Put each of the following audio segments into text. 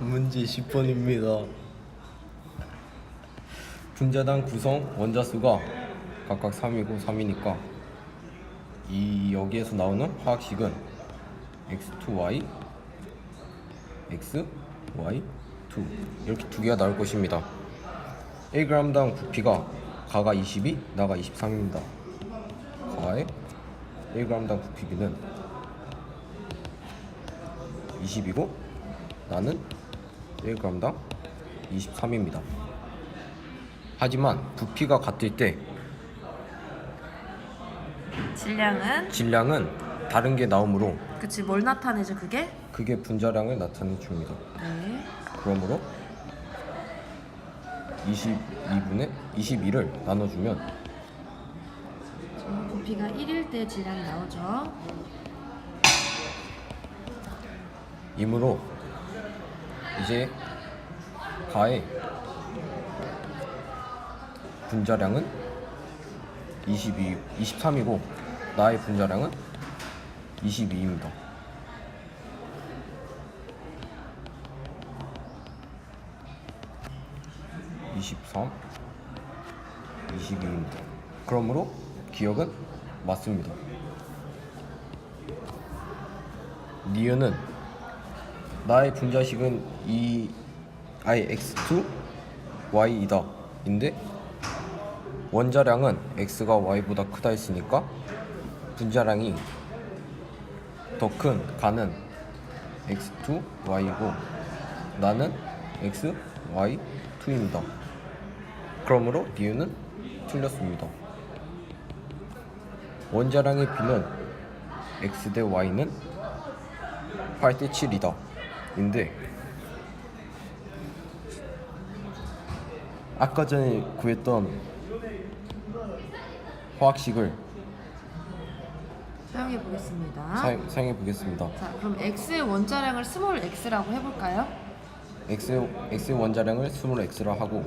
문제 10번입니다. 분자당 구성 원자수가 각각 3이고 3이니까 이 여기에서 나오는 화학식은 x2y, x, y, 2 이렇게 두 개가 나올 것입니다. 1g당 부피가 가가 22, 나가 23입니다. 가의 1g당 부피비는 20이고 나는 1g당 23입니다. 하지만 부피가 같을 때 질량은 질량은 다른 게 나오므로 그치 뭘 나타내죠 그게? 그게 분자량을 나타내 줍니다. 네. 그러므로 22분의 21을 나눠주면 저 부피가 1일 때 질량이 나오죠. 이므로 이제 가의 분자량은 22, 23이고 나의 분자량은 22입니다. (23) (22입니다) 그러므로 기억은 맞습니다. 니은은 나의 분자식은 이 i x2 y이다. 인데 원자량은 x가 y보다 크다 했으니까 분자량이 더 큰 가는 x2 y이고 나는 x y 2입니다. 그러므로 니은은 틀렸습니다. 원자량의 비는 x 대 y는 8대 7이다 인데 아까 전에 구했던 화학식을 사용해 보겠습니다. 사용, 사용해 보겠습니다. 자, 그럼 x의 원자량을 스몰 x라고 해볼까요? x, x의 원자량을 스몰 x라 하고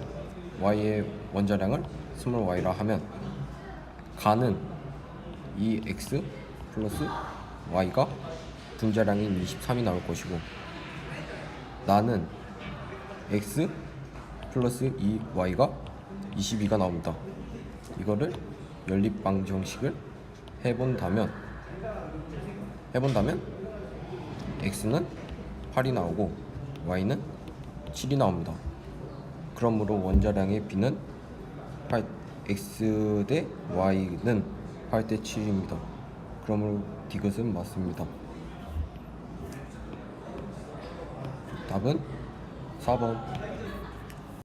y의 원자량을 스몰 y라 하면 가는 이 x 플러스 y가 분자량인 23이 나올 것이고 나는 x 플러스 이 y가 22가 나옵니다. 이거를 연립 방정식을 해본다면 해본다면 x는 8이 나오고 y는 7이 나옵니다. 그러므로 원자량의 b는 8, x 대 y는 8 대 7입니다. 그러므로 디귿은 맞습니다. 답은 4번.